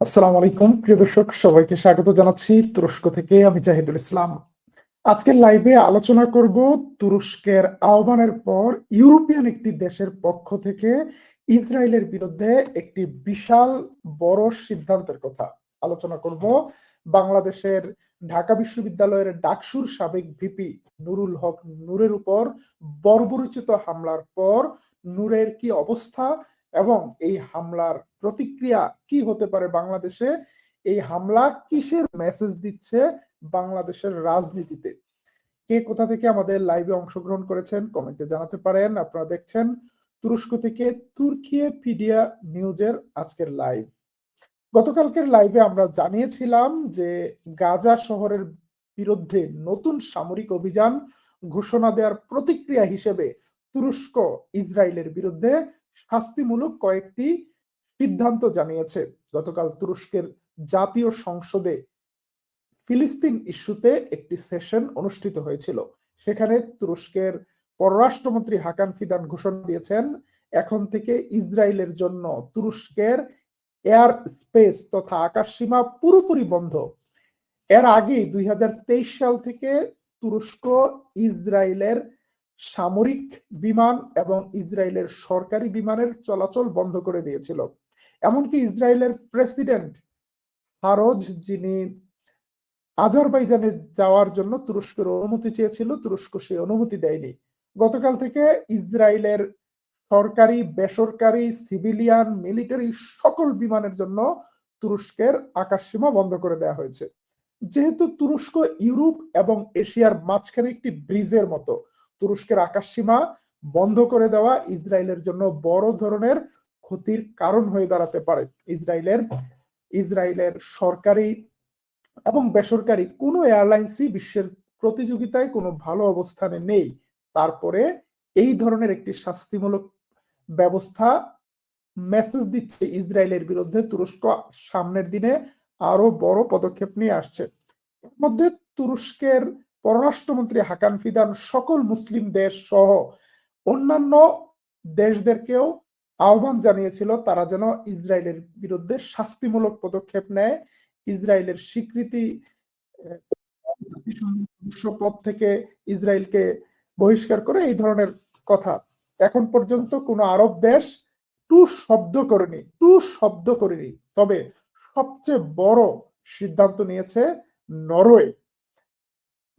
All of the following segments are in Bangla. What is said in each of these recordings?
আসসালামু আলাইকুম, প্রিয় দর্শক, সবাইকে স্বাগত জানাচ্ছি তুরস্ক থেকে আমি জাহিদুল ইসলাম। আজকের লাইভে আলোচনা করব তুরস্কের আহ্বানের পর ইউরোপিয়ান একটি দেশের পক্ষ থেকে ইসরায়েলের বিরুদ্ধে একটি বিশাল বড় সিদ্ধান্তের কথা। আলোচনা করব বাংলাদেশের ঢাকা বিশ্ববিদ্যালয়ের ডাকসুর সাবেক ভিপি নুরুল হক নূরের উপর বর্বরচিত হামলার পর নূরের কি অবস্থা এবং এই হামলার প্রতিক্রিয়া কি হতে পারে বাংলাদেশে? এই হামলা কিসের মেসেজ দিচ্ছে বাংলাদেশের রাজনীতিতে? কে কোথা থেকে আমাদের লাইভে অংশগ্রহণ করেছেন কমেন্টে জানাতে পারেন। আপনারা দেখছেন তুরস্ক থেকে তুর্কিয়ে পিডিয়া নিউজের আজকের লাইভ গতকালকের লাইভে আমরা জানিয়েছিলাম যে গাজা শহরের বিরুদ্ধে নতুন সামরিক অভিযান ঘোষণা দেওয়ার প্রতিক্রিয়া হিসেবে তুরস্ক ইসরায়েলের বিরুদ্ধে শাস্তিমূলক কয়েকটি সিদ্ধান্ত জানিয়েছে, গতকাল তুরস্কের জাতীয় সংসদে ফিলিস্তিন ইস্যুতে একটি সেশন অনুষ্ঠিত হয়েছিল। সেখানে তুরস্কের পররাষ্ট্রমন্ত্রী হাকান ফিদান ঘোষণা দিয়েছেন, এখন থেকে ইসরায়েলের জন্য তুরস্কের এয়ার স্পেস তথা আকাশ সীমা পুরোপুরি বন্ধ। এর আগে দুই হাজার তেইশ সাল থেকে তুরস্ক ইসরায়েলের সামরিক বিমান এবং ইসরায়েলের সরকারি বিমানের চলাচল বন্ধ করে দিয়েছিল। এমনকি ইসরায়েলের প্রেসিডেন্ট হারজ যিনি আজারবাইজানে যাওয়ার জন্য তুরস্কের অনুমতি চেয়েছিল, তুরস্ক সেই অনুমতি দেয়নি। গতকাল থেকে ইসরায়েলের সরকারি, বেসরকারি, সিভিলিয়ান, মিলিটারি সকল বিমানের জন্য তুরস্কের আকাশসীমা বন্ধ করে দেওয়া হয়েছে। যেহেতু তুরস্ক ইউরোপ এবং এশিয়ার মাঝখানে একটি ব্রিজের মতো, তুরস্কের আকাশসীমা বন্ধ করে দেওয়া ইসরায়েলের জন্য বড় ধরনের ক্ষতির কারণ হয়ে দাঁড়াতে পারে। ইসরায়েলের ইসরায়েলের সরকারি এবং বেসরকারি কোনো এয়ারলাইন্সই বিশ্বের প্রতিযোগিতায় কোনো ভালো অবস্থানে নেই। তারপরে এই ধরনের একটি শাস্তিমূলক ব্যবস্থা মেসেজ দিচ্ছে ইসরায়েলের বিরুদ্ধে তুরস্ক সামনের দিনে আরও বড় পদক্ষেপ নিয়ে আসছে। এর মধ্যে তুরস্কের পররাষ্ট্রমন্ত্রী হাকান ফিদান সকল মুসলিম দেশ সহ অন্যান্য দেশদেরকেও আহ্বান জানিয়েছিল তারা যেন ইসরায়েলের বিরুদ্ধে শাস্তিমূলক পদক্ষেপ নেয়। ইসরায়েলের স্বীকৃতি পদ থেকে ইসরায়েলকে বহিষ্কার করে এই ধরনের কথা। এখন পর্যন্ত কোনো আরব দেশ টু শব্দ করেনি, টু শব্দ করেনি। তবে সবচেয়ে বড় সিদ্ধান্ত নিয়েছে নরওয়ে।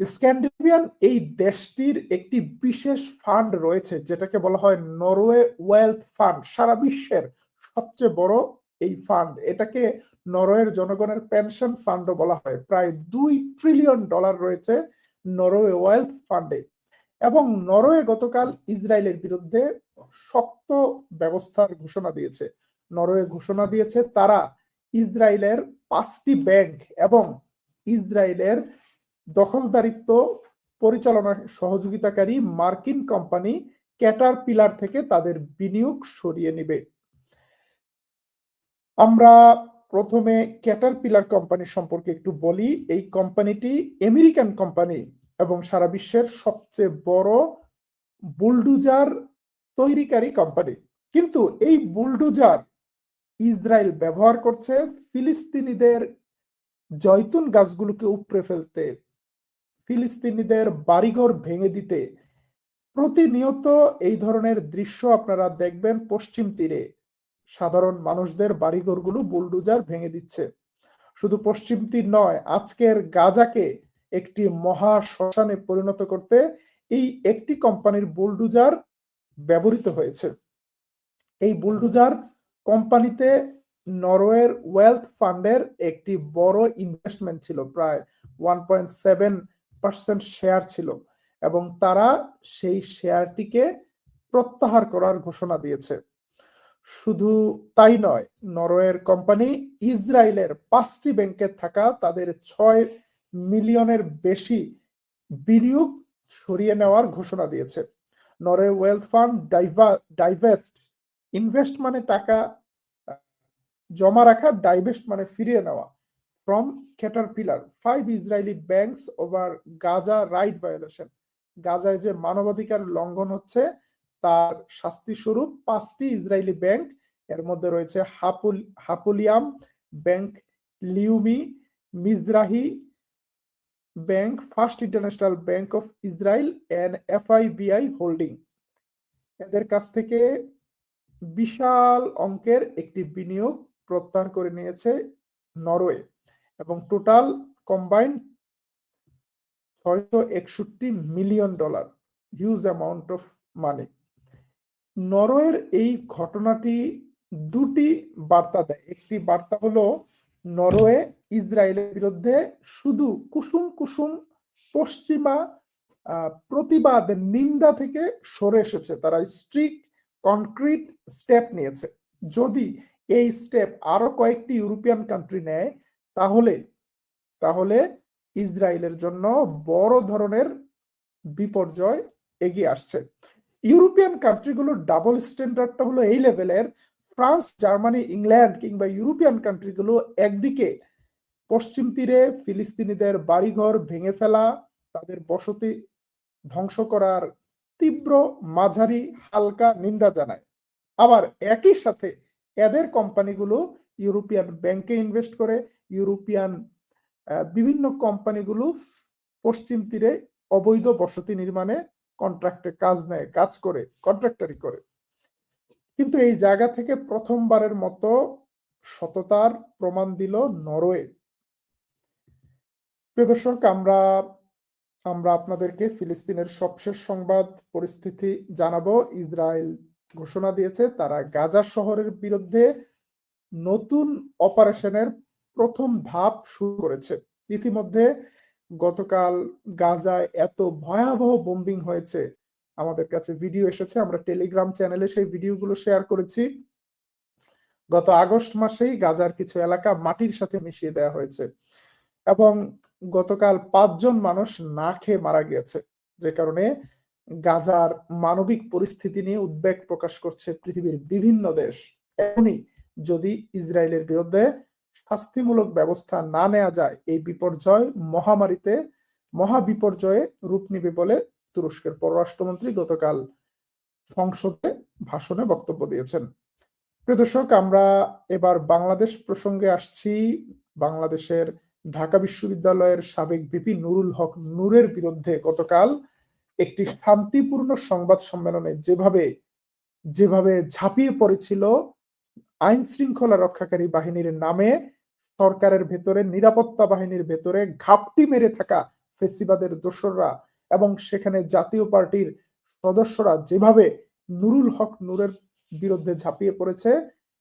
স্ক্যান্ডিনেভিয়ান এই দেশটির একটি বিশেষ ফান্ড রয়েছে, যেটাকে বলা হয় নরওয়ে ওয়েলথ ফান্ড সারা বিশ্বের সবচেয়ে বড় এই ফান্ড এটাকে নরওয়ের জনগণের পেনশন ফান্ডও বলা হয়। প্রায় দুই ট্রিলিয়ন ডলার রয়েছে নরওয়ে ওয়েলথ ফান্ডে এবং নরওয়ে গতকাল ইসরায়েলের বিরুদ্ধে শক্ত ব্যবস্থার ঘোষণা দিয়েছে। নরওয়ে ঘোষণা দিয়েছে তারা ইসরায়েলের পাঁচটি ব্যাংক এবং ইসরায়েলের দখলদারিত্ব পরিচালনা সহযোগিতাকারী মার্কিন কোম্পানি ক্যাটার পিলার থেকে তাদের বিনিয়োগ সরিয়ে নিবে। আমরা প্রথমে ক্যাটার পিলার কোম্পানি সম্পর্কে একটু বলি। এই কোম্পানিটি আমেরিকান কোম্পানি এবং সারা বিশ্বের সবচেয়ে বড় বুলডুজার তৈরিকারী কোম্পানি। কিন্তু এই বুলডুজার ইসরায়েল ব্যবহার করছে ফিলিস্তিনিদের জয়তুন গাছগুলোকে উপড়ে ফেলতে। ফিলিস্তিনিদের বাড়িঘর ভেঙে দিতে। প্রতিনিয়ত এই ধরনের দৃশ্য আপনারা দেখবেন পশ্চিম তীরে। সাধারণ মানুষদের বাড়িঘরগুলো বুলডুজার ভেঙে দিচ্ছে। শুধু পশ্চিম তীর নয়, আজকের গাজাকে একটি মহা শ্মশানে পরিণত করতে এই একটি কোম্পানির বুলডুজার ব্যবহৃত হয়েছে। এই বুলডুজার কোম্পানিতে নরওয়ের ওয়েলথ ফান্ডের একটি বড় ইনভেস্টমেন্ট ছিল, প্রায় one point seven percent share ছিল এবং তারা সেই শেয়ারটিকে প্রত্যাহার করার ঘোষণা দিয়েছে। শুধু তাই নয়, নরওয়ের কোম্পানি ইসরায়েলের পাঁচটি ব্যাংকে থাকা তাদের ছয় মিলিয়নের বেশি বিনিয়োগ সরিয়ে নেওয়ার ঘোষণা দিয়েছে। Norway wealth fund divest invest মানে টাকা জমা রাখা ডাইভেস্ট মানে ফিরিয়ে নেওয়া। From pillar five Israeli banks over Gaza right violation গাজায় যে মানবাধিকার লঙ্ঘন হচ্ছে, তার শাস্তি স্বরূপ পাঁচটি ইসরায়েলি ব্যাংক এর মধ্যে রয়েছে হাপুল, Hapoalim bank Leumi, Mizrahi bank First International Bank of Israel and FIBI holding এদের কাছ থেকে বিশাল অঙ্কের একটি বিনিয়োগ প্রত্যাহার করে নিয়েছে নরওয়ে। এবং টোটাল কম্বাইন্ড ছয়শো একষট্টি million dollar, huge amount of money. নরওয়ের এই ঘটনাটি দুটি বার্তা দেয়। একটি বার্তা হলো, নরওয়ে ইসরায়েলের বিরুদ্ধে শুধু কুসুম কুসুম পশ্চিমা প্রতিবাদ, নিন্দা থেকে সরে এসেছে। তারা স্ট্রিক, কনক্রিট স্টেপ নিয়েছে। যদি এই স্টেপ আরও কয়েকটি ইউরোপিয়ান কান্ট্রি নেয় তাহলে তাহলে ইসরায়েলের জন্য বড় ধরনের বিপর্যয় এগিয়ে আসছে। ইউরোপিয়ান কান্ট্রিগুলোর ডাবল স্ট্যান্ডার্ডটা হলো এই লেভেলের। ফ্রান্স, জার্মানি, ইংল্যান্ড কিংবা ইউরোপিয়ান কান্ট্রিগুলো একদিকে পশ্চিম তীরে ফিলিস্তিনিদের বাড়িঘর ভেঙে ফেলা, তাদের বসতি ধ্বংস করার তীব্র মাঝারি হালকা নিন্দা জানায়। আবার একই সাথে এদের কোম্পানিগুলো ইউরোপিয়ান ব্যাংকে ইনভেস্ট করে ইউরোপিয়ান বিভিন্ন কোম্পানিগুলো পশ্চিম তীরে অবৈধ বসতি নির্মাণে কন্ট্রাক্টে কাজ নেয়, কাজ করে কন্ট্রাক্টারি করে। কিন্তু এই জায়গা থেকে প্রথমবারের মতো সততার প্রমাণ দিল নরওয়ে। প্রিয় দর্শক, আমরা আমরা আপনাদেরকে ফিলিস্তিনের সবশেষ সংবাদ পরিস্থিতি জানাব। ইসরায়েল ঘোষণা দিয়েছে তারা গাজা শহরের বিরুদ্ধে নতুন অপারেশনের প্রথম ধাপ শুরু করেছে। ইতিমধ্যে গতকাল গাজায় এত ভয়াবহ বোম্বিং হয়েছে, আমাদের কাছে ভিডিও এসেছে, আমরা টেলিগ্রাম চ্যানেলে সেই ভিডিওগুলো শেয়ার করেছি। গত আগস্ট মাসেই গাজার কিছু এলাকা মাটির সাথে মিশিয়ে দেওয়া হয়েছে এবং গতকাল পাঁচজন মানুষ না খেয়ে মারা গিয়েছে, যে কারণে গাজার মানবিক পরিস্থিতি নিয়ে উদ্বেগ প্রকাশ করছে পৃথিবীর বিভিন্ন দেশ। এখনই যদি ইসরায়েলের বিরুদ্ধে শাস্তিমূলক ব্যবস্থা না নেওয়া যায়, এই বিপর্যয় মহামারীতে মহা বিপর্যয়ে রূপ নিবে বলে তুরস্কের পররাষ্ট্রমন্ত্রী গতকাল সংসদে ভাষণে বক্তব্য দিয়েছেন। প্রদর্শক আমরা এবার বাংলাদেশ প্রসঙ্গে আসছি। বাংলাদেশের ঢাকা বিশ্ববিদ্যালয়ের সাবেক ভিপি নুরুল হক নূরের বিরুদ্ধে গতকাল একটি শান্তিপূর্ণ সংবাদ সম্মেলনে যেভাবে যেভাবে ঝাঁপিয়ে পড়েছিল আইন শৃঙ্খলা রক্ষাকারী বাহিনীর নামে সরকারের ভেতরে, নিরাপত্তা বাহিনীর ভেতরে ঘাপটি মেরে থাকা ফেসিবাদের দোসররা এবং সেখানে জাতীয় পার্টির সদস্যরা যেভাবে নুরুল হক নূরের বিরুদ্ধে ঝাঁপিয়ে পড়েছে,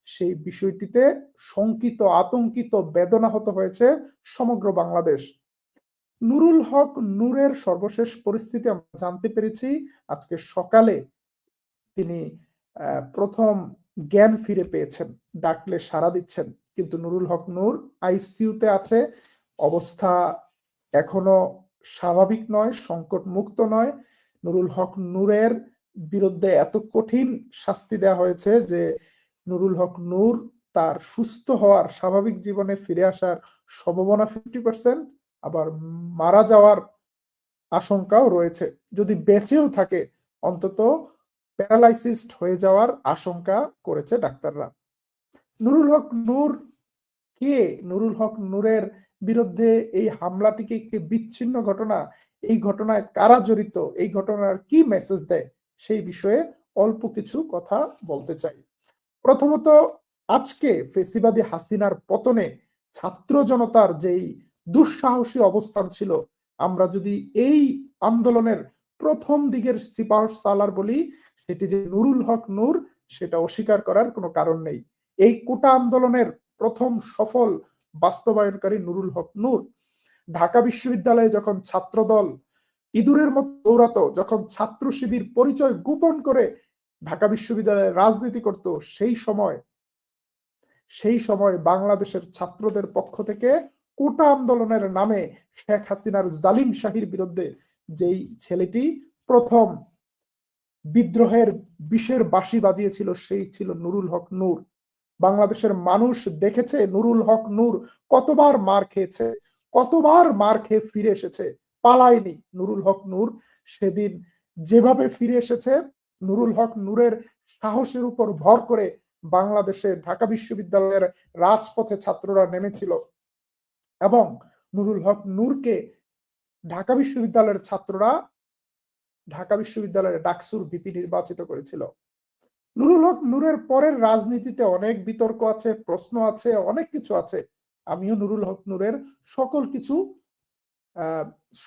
সেই বিষয়টিতে শঙ্কিত, আতঙ্কিত, বেদনাহত হয়েছে সমগ্র বাংলাদেশ। নুরুল হক নূরের সর্বশেষ পরিস্থিতি আমরা জানতে পেরেছি। আজকে সকালে তিনি প্রথম জ্ঞান ফিরে পেয়েছেন, ডাকলে সাড়া দিচ্ছেন। কিন্তু নুরুল হক নূর আইসিইউতে আছে। অবস্থা এখনও স্বাভাবিক নয় সংকট মুক্ত নয়। নুরুল হক নূরের বিরুদ্ধে এত কঠিন শাস্তি দেওয়া হয়েছে যে নুরুল হক নূর তার সুস্থ হওয়ার, স্বাভাবিক জীবনে ফিরে আসার সম্ভাবনা ফিফটি পার্সেন্ট আবার মারা যাওয়ার আশঙ্কাও রয়েছে। যদি বেঁচেও থাকে, অন্তত প্যারালাইসিসড হয়ে যাওয়ার আশঙ্কা করেছে ডাক্তাররা। নুরুল হক নূর কে? নুরুল হক নূরের বিরুদ্ধে এই হামলাটিকে একটি বিচ্ছিন্ন ঘটনা, এই ঘটনায় কারা জড়িত, এই ঘটনার কি মেসেজ দেয়, সেই বিষয়ে অল্প কিছু কথা বলতে চাই। প্রথমত, আজকে ফেসিবাদী হাসিনার পতনে ছাত্র জনতার যেই দুঃসাহসী অবস্থান ছিল, আমরা যদি এই আন্দোলনের প্রথম দিকের সিপাহ সালার বলি সেটি যে নুরুল হক নূর, সেটা অস্বীকার করার কোনো কারণ নেই। এই কোটা আন্দোলনের প্রথম সফল বাস্তবায়নকারী নুরুল হক নূর। ঢাকা বিশ্ববিদ্যালয়ে যখন ছাত্রদল ইঁদুরের মতো দৌড়াতো, যখন ছাত্র শিবির পরিচয় গোপন করে ঢাকা বিশ্ববিদ্যালয়ে রাজনীতি করত, সেই সময় সেই সময় বাংলাদেশের ছাত্রদের পক্ষ থেকে কোটা আন্দোলনের নামে শেখ হাসিনার জালিম শাহির বিরুদ্ধে যেই ছেলেটি প্রথম বিদ্রোহের বিষের বাসি বাজিয়েছিল, সেই ছিল নুরুল হক নূর। বাংলাদেশের মানুষ দেখেছে নুরুল হক নূর কতবার মার খেয়েছে, কতবার মার খেয়ে ফিরে এসেছে, পালায়নি নুরুল হক নূর। সেদিন যেভাবে ফিরে এসেছে, নুরুল হক নূরের সাহসের উপর ভর করে বাংলাদেশে ঢাকা বিশ্ববিদ্যালয়ের রাজপথে ছাত্ররা নেমেছিল এবং নুরুল হক নূরকে ঢাকা বিশ্ববিদ্যালয়ের ছাত্ররা ঢাকা বিশ্ববিদ্যালয়ের ডাকসুর ভিপি নির্বাচিত করেছিল। নুরুল হক নূরের পরের রাজনীতিতে অনেক বিতর্ক আছে, প্রশ্ন আছে, অনেক কিছু আছে। আমিও নুরুল হক নূরের সকল কিছু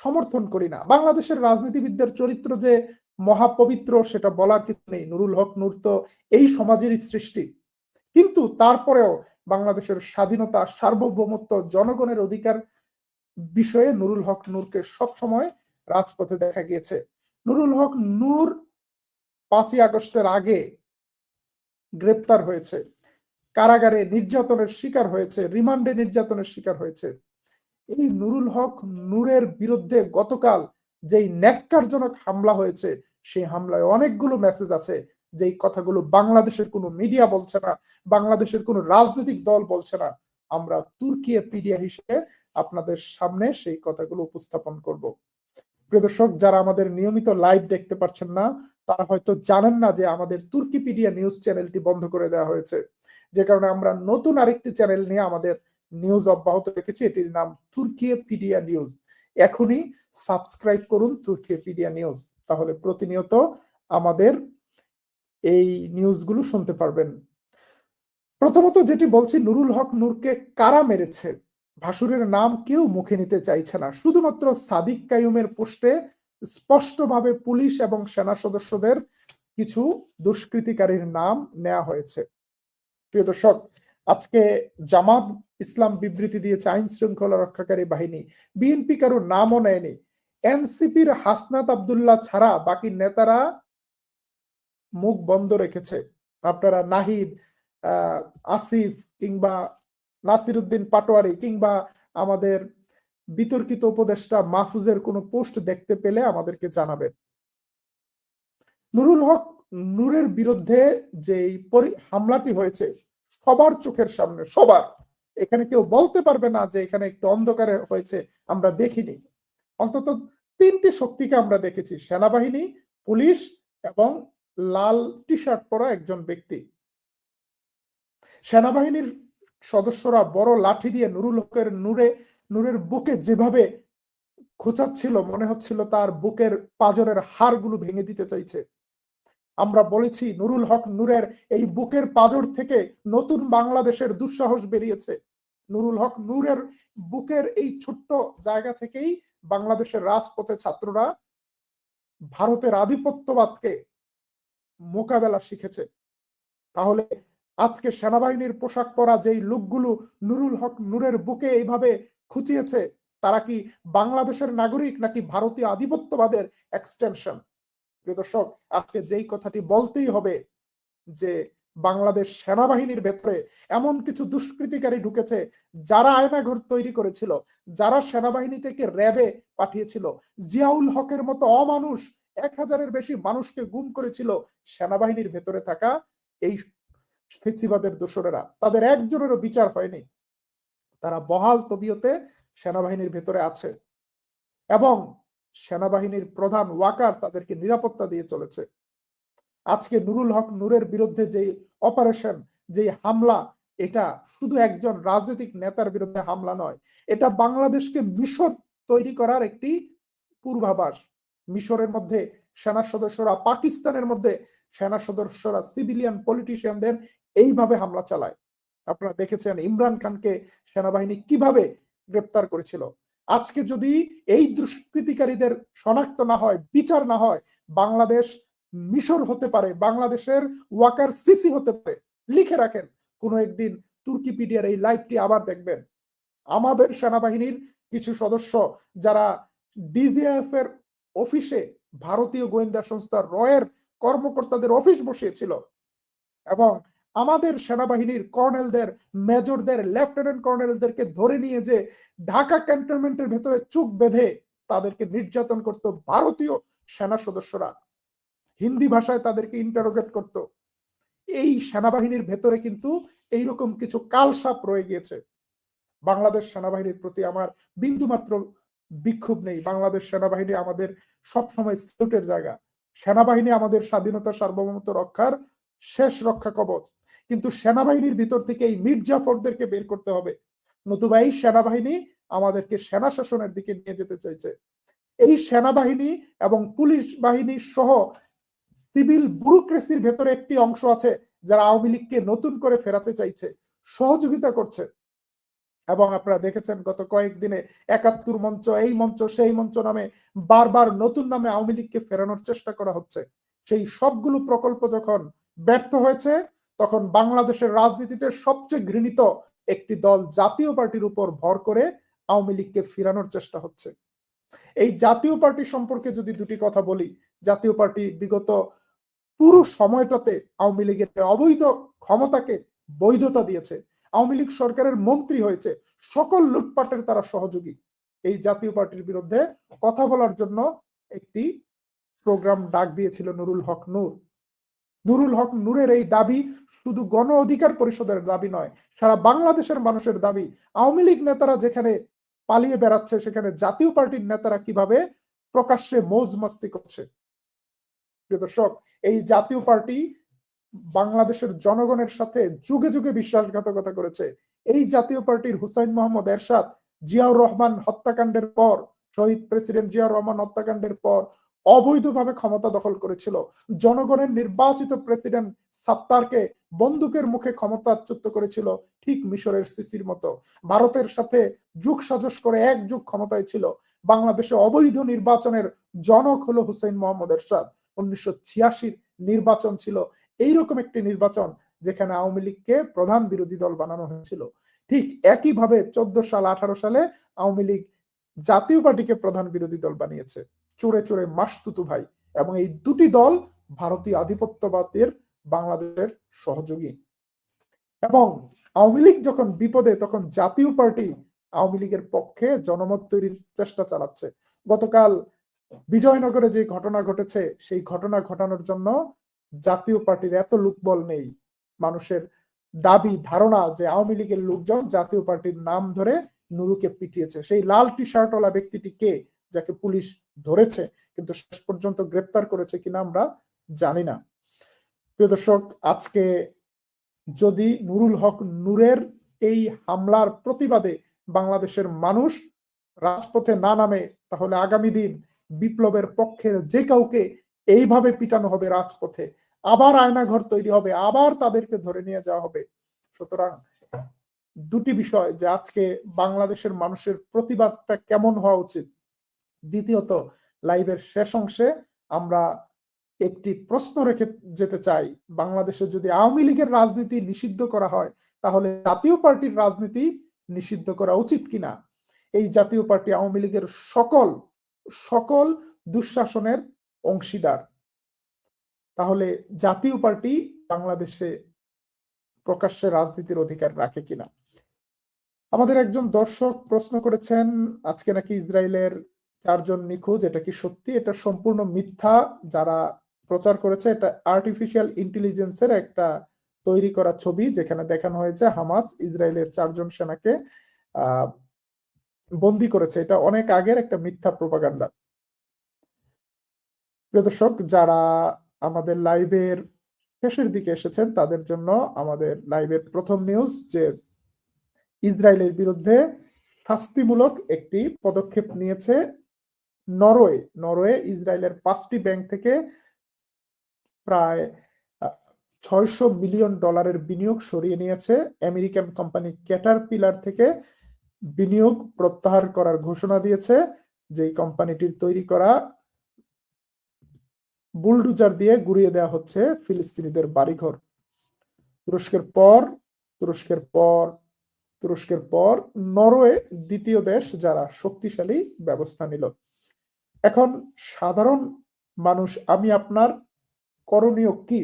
সমর্থন করি না। বাংলাদেশের রাজনীতিবিদদের চরিত্র যে মহাপবিত্র সেটা বলার কিছু নেই। নুরুল হক নূর তো এই সমাজেরই সৃষ্টি। কিন্তু তারপরেও বাংলাদেশের স্বাধীনতা, সার্বভৌমত্ব, জনগণের অধিকার বিষয়ে নুরুল হক নূরকে সব সময় রাজপথে দেখা গিয়েছে। নুরুল হক নূর পাঁচই আগস্টের আগে গ্রেপ্তার হয়েছে। কারাগারে নির্যাতনের শিকার হয়েছে, রিমান্ডে নির্যাতনের শিকার হয়েছে। এই নুরুল হক নূরের বিরুদ্ধে গতকাল যেই ন্যাক্কারজনক হামলা হয়েছে, সেই হামলায় অনেকগুলো মেসেজ আছে, যেই কথাগুলো বাংলাদেশের কোনো মিডিয়া বলছে না, বাংলাদেশের কোনো রাজনৈতিক দল বলছে না। আমরা তুর্কি পিডিয়া হিসেবে আপনাদের সামনে সেই কথাগুলো উপস্থাপন করব। প্রিয় দর্শক যারা আমাদের নিয়মিত লাইভ দেখতে পাচ্ছেন না, তারা হয়তো জানেন না যে আমাদের তুর্কিপিডিয়া নিউজ চ্যানেলটি বন্ধ করে দেওয়া হয়েছে। যে কারণে আমরা নতুন আরেকটি চ্যানেল নিয়ে আমাদের নিউজ অব্যাহত রেখেছি, এটির নাম তুর্কিপিডিয়া নিউজ এখনই সাবস্ক্রাইব করুন তুর্কিপিডিয়া নিউজ তাহলে প্রতিনিয়ত আমাদের এই নিউজগুলো শুনতে পারবেন। প্রথমত যেটি বলছি, নুরুল হক নূরকে কারা মেরেছে? ভাসুরের নাম কেউ মুখে নিতে চাইছে না। শুধুমাত্র সাদিক কায়ুমের পোস্টে স্পষ্টভাবে পুলিশ এবং সেনা সদস্যদের কিছু দুষ্কৃতিকারীর নাম নেওয়া হয়েছে। প্রিয় দর্শক, আজকে জামাত ইসলাম বিবৃতি দিয়েছে আইন শৃঙ্খলা রক্ষাকারী বাহিনী বিএনপি কারও নামও নেয়নি। এনসিপির হাসনাত আবদুল্লাহ ছাড়া বাকি নেতারা মুখ বন্ধ রেখেছে। আপনারা নাহিদ আসিফ কিংবা নাসির উদ্দিন পাটোয়ারি কিংবা আমাদের বিতর্কিত উপদেষ্টা মাহফুজের কোনো পোস্ট দেখতে পেলে আমাদেরকে জানাবেন। নুরুল হক নূরের বিরুদ্ধে যে হামলাটি হয়েছে, সবার চোখের সামনে, সবার। এখানে কেউ বলতে পারবে না যে এখানে একটু অন্ধকারে হয়েছে, আমরা দেখিনি। অন্তত তিনটি শক্তিকে আমরা দেখেছি, সেনাবাহিনী, পুলিশ এবং লাল টি শার্ট পরা একজন ব্যক্তি। সেনাবাহিনীর সদস্যরা বড় লাঠি দিয়ে নুরুল হকের নূরে, নূরের বুকে যেভাবে খোঁচাচ্ছিল, মনে হচ্ছিল তার বুকের পাজরের হাড়গুলো ভেঙে দিতে চাইছে। আমরা বলেছি, নুরুল হক নূরের এই বুকের পাজর থেকে নতুন বাংলাদেশের দুঃসাহস বেরিয়েছে। নুরুল হক নূরের বুকের এই ছোট্ট জায়গা থেকেই বাংলাদেশের রাজপথে ছাত্ররা ভারতের আধিপত্যবাদকে মোকাবেলা শিখেছে। তাহলে আজকে সেনাবাহিনীর পোশাক পরা যেই লোকগুলো নুরুল হক নূরের বুকে এইভাবে খুঁচিয়েছে, তারা কি বাংলাদেশের নাগরিক নাকি ভারতীয় আধিপত্যবাদের এক্সটেনশন প্রিয় দর্শক, আজকে যেই কথাটি বলতেই হবে যে বাংলাদেশ সেনাবাহিনীর ভেতরে এমন কিছু দুষ্কৃতিকারী ঢুকেছে, যারা আয়নাঘর তৈরি করেছিল, যারা সেনাবাহিনী থেকে র্যাবে পাঠিয়েছিল। জিয়াউল হকের মতো অমানুষ এক হাজারের বেশি মানুষকে গুম করেছিল সেনাবাহিনীর ভেতরে থাকা এই ফেসিবাদের দোসরেরা। তাদের একজনেরও বিচার হয়নি। তারা বহাল তবিয়তে সেনাবাহিনীর ভেতরে আছে এবং সেনাবাহিনীর প্রধান ওয়াকার তাদেরকে নিরাপত্তা দিয়ে চলেছে। আজকে নুরুল হক নূরের বিরুদ্ধে যে অপারেশন যে হামলা, এটা শুধু একজন রাজনৈতিক নেতার বিরুদ্ধে হামলা নয়, এটা বাংলাদেশকে মিশর তৈরি করার একটি পূর্বাভাস। মিশরের মধ্যে সেনা সদস্যরা পাকিস্তানের মধ্যে সেনা সদস্যরা সিভিলিয়ান পলিটিশিয়ানদের এইভাবে হামলা চালায়। আপনারা দেখেছেন ইমরান খানকে সেনাবাহিনী কীভাবে গ্রেপ্তার করেছিল। আজকে যদি এই দুষ্কৃতিকারীদের শনাক্ত না হয়, বিচার না হয়, বাংলাদেশ মিশর হতে পারে, বাংলাদেশের ওয়াকার সিসি হতে পারে, লিখে রাখেন, কোনো একদিন তুর্কিপিডিয়ার এই লাইভটি আবার দেখবেন। আমাদের সেনাবাহিনীর কিছু সদস্য যারা ডিজিএফ এর অফিসে ভারতীয় গোয়েন্দা সংস্থা রয়ের কর্মকর্তাদের অফিস বসিয়েছিল এবং আমাদের সেনাবাহিনীর কর্নেলদের, মেজরদের, লেফটেন্যান্ট কর্নেলদেরকে ধরে নিয়ে যে ঢাকা ক্যান্টনমেন্টের ভেতরে চুপ বেঁধে তাদেরকে নির্যাতন করত ভারতীয় সেনা সদস্যরা। হিন্দি ভাষায় তাদেরকে ইন্টারোগেট করত। এই সেনাবাহিনীর ভেতরে কিন্তু এইরকম কিছু কালসাপ রয়ে গিয়েছে। বাংলাদেশ সেনাবাহিনীর প্রতি আমার বিন্দু মাত্র বিক্ষোভ নেই। বাংলাদেশ সেনাবাহিনী আমাদের সবসময় সিউটের জায়গা। সেনাবাহিনী আমাদের স্বাধীনতা সার্বভৌমত্ব রক্ষার শেষ রক্ষা কবচ। কিন্তু সেনাবাহিনীর ভিতর থেকে এই মির্জাফরদেরকে বের করতে হবে। নতুবা এই সেনাবাহিনী আমাদেরকে সেনা শাসনের দিকে নিয়ে যেতে চাইছে। এই সেনাবাহিনী এবং পুলিশ বাহিনী সহ সিভিল ব্যুরোক্রেসির ভেতরে একটি অংশ আছে, যারা আওয়ামী লীগকে নতুন করে ফেরাতে চাইছে, সহযোগিতা করছে। এবং আপনারা দেখেছেন গত কয়েকদিনে একাত্তর মঞ্চ, এই মঞ্চ, সেই মঞ্চ নামে বারবার নতুন নামে আওয়ামী লীগকে ফেরানোর চেষ্টা করা হচ্ছে। সেই সবগুলো প্রকল্প যখন ব্যর্থ হয়েছে, তখন বাংলাদেশের রাজনীতিতে সবচেয়ে ঘৃণিত একটি দল জাতীয় পার্টির উপর ভর করে আওয়ামী লীগকে ফিরানোর চেষ্টা হচ্ছে। এই জাতীয় পার্টি সম্পর্কে যদি দুটি কথা বলি, জাতীয় পার্টি বিগত পুরো সময়টাতে আওয়ামী লীগের অবৈধ ক্ষমতাকে বৈধতা দিয়েছে। আওয়ামী লীগ সরকারের মন্ত্রী হয়েছে। সকল লুটপাটের তারা সহযোগী। এই জাতীয় পার্টির বিরুদ্ধে কথা বলার জন্য একটি প্রোগ্রাম ডাক দিয়েছিল নুরুল হক নূর। নুরুল হক নূরের এই দাবি শুধু গণ অধিকার পরিষদের দাবি নয়, সারা বাংলাদেশের মানুষের দাবি। আওয়ামী লীগ নেতারা যেখানে পালিয়ে বেড়াচ্ছে, সেখানে জাতীয় পার্টির নেতারা কীভাবে প্রকাশ্যে মৌজ মাস্তি করছে দর্শক, এই জাতীয় পার্টি বাংলাদেশের জনগণের সাথে যুগে যুগে বিশ্বাসঘাতকতা করেছে। এই জাতীয় পার্টির হুসাইন মোহাম্মদ এরশাদ জিয়াউর রহমান হত্যাকাণ্ডের পর, শহীদ প্রেসিডেন্ট জিয়াউর রহমান হত্যাকাণ্ডের পর অবৈধভাবে ক্ষমতা দখল করেছিল। জনগণের নির্বাচিত প্রেসিডেন্ট সাত্তারকে বন্দুকের মুখে ক্ষমতাচ্যুত করেছিল ঠিক মিশরের সিসির মতো। ভারতের সাথে যুগ সাজস করে এক যুগ ক্ষমতায় ছিল। বাংলাদেশে অবৈধ নির্বাচনের জনক হলো হুসেন মোহাম্মদ এরশাদ। উনিশশো নির্বাচন ছিল। এইরকম একটি নির্বাচন যেখানে আওয়ামী লীগকে প্রধান বিরোধী দল বানানো হয়েছিল। ঠিক একইভাবে চোদ্দ সাল, আঠারো সালে আওয়ামী লীগ জাতীয় পার্টিকে প্রধান বিরোধী দল বানিয়েছে। চোরে চোরে মাসতুতু ভাই এবং এই দুটি দল ভারতীয় আধিপত্যবাদের বাংলাদেশের সহযোগী। এবং আওয়ামী লীগ যখন বিপদে, তখন জাতীয় পার্টি আওয়ামী লীগের পক্ষে জনমত তৈরির চেষ্টা চালাচ্ছে। গতকাল বিজয়নগরে যে ঘটনা ঘটেছে, সেই ঘটনা ঘটানোর জন্য জাতীয় পার্টির এত লোকবল নেই। মানুষের দাবি, ধারণা যে আওয়ামী লীগের লোকজন জাতীয় পার্টির নাম ধরে নুরুকে পিটিয়েছে। সেই লাল টি শার্টওয়ালা ব্যক্তিটি কে যাকে পুলিশ ধরেছে, কিন্তু শেষ পর্যন্ত গ্রেপ্তার করেছে কিনা আমরা জানি না। প্রিয় দর্শক, আজকে যদি নুরুল হক নূরের এই হামলার প্রতিবাদে বাংলাদেশের মানুষ রাজপথে না নামে, তাহলে আগামী দিন বিপ্লবের পক্ষের যে কাউকে এইভাবে পিটানো হবে রাজপথে আবার আয়নাঘর তৈরি হবে, আবার তাদেরকে ধরে নিয়ে যাওয়া হবে। সুতরাং দুটি বিষয় যে আজকে বাংলাদেশের মানুষের প্রতিবাদটা কেমন হওয়া উচিত। দ্বিতীয়ত, লাইভের শেষ অংশে আমরা একটি প্রশ্ন রেখে যেতে চাই। বাংলাদেশে যদি আওয়ামী লীগের রাজনীতি নিষিদ্ধ করা হয়, তাহলে জাতীয় পার্টির রাজনীতি নিষিদ্ধ করা উচিত কিনা? এই জাতীয় পার্টি আওয়ামী লীগের সকল সকল দুঃশাসনের অংশীদার। তাহলে জাতীয় পার্টি বাংলাদেশে প্রকাশ্যে রাজনীতির অধিকার রাখে কিনা? আমাদের একজন দর্শক প্রশ্ন করেছেন, আজকে নাকি ইসরায়েলের চারজন নিখোঁজ, এটা কি সত্যি? এটা সম্পূর্ণ মিথ্যা। যারা প্রচার করেছে, এটা আর্টিফিশিয়াল ইন্টেলিজেন্সের একটা তৈরি করা ছবি, যেখানে দেখানো হয়েছে হামাস ইসরায়েলের চারজন সেনাকে বন্দি করেছে। এটা অনেক আগের একটা মিথ্যা প্রপাগান্ডা প্রিয় দর্শক, যারা আমাদের লাইভের শেষের দিকে এসেছেন। তাদের জন্য আমাদের লাইভের প্রথম নিউজ যে ইসরায়েলের বিরুদ্ধে শাস্তিমূলক একটি পদক্ষেপ নিয়েছে নরওয়ে। নরওয়ে ইসরায়েলের পাঁচটি ব্যাংক থেকে প্রায় ছয়শো মিলিয়ন ডলারের বিনিয়োগ সরিয়ে নিয়েছে। আমেরিকান কোম্পানি ক্যাটার পিলার থেকে বিনিয়োগ প্রত্যাহার করার ঘোষণা দিয়েছে যে কোম্পানিটির তৈরি করা বুলডুজার দিয়ে গুড়িয়ে দেওয়া হচ্ছে ফিলিস্তিনিদের বাড়িঘর। তুরস্কের পর তুরস্কের পর তুরস্কের পর নরওয়ে দ্বিতীয় দেশ যারা শক্তিশালী ব্যবস্থা নিল। এখন সাধারণ মানুষ, আমি আপনার করণীয় কি?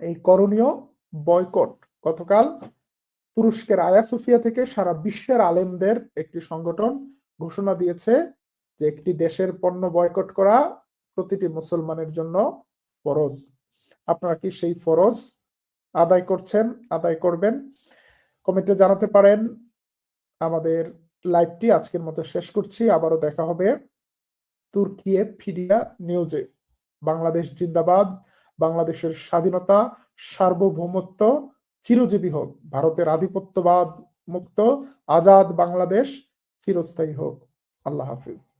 এই করণীয় বয়কট। গতকাল তুরস্কের আয়া সুফিয়া থেকে সারা বিশ্বের আলেমদের একটি সংগঠন ঘোষণা দিয়েছে যে একটি দেশের পণ্য বয়কট করা প্রতিটি মুসলমানের জন্য ফরজ। আপনারা কি সেই ফরজ আদায় করছেন, আদায় করবেন? কমেন্টে জানাতে পারেন। আমাদের লাইভটি আজকের মতো শেষ করছি। আবারও দেখা হবে তুর্কিয়ে ফিডিয়া নিউজে বাংলাদেশ জিন্দাবাদ, বাংলাদেশের স্বাধীনতা, সার্বভৌমত্ব, চিরজীবী হোক, ভারতের আধিপত্যবাদ মুক্ত, আজাদ বাংলাদেশ চিরস্থায়ী হোক। আল্লাহ হাফিজ।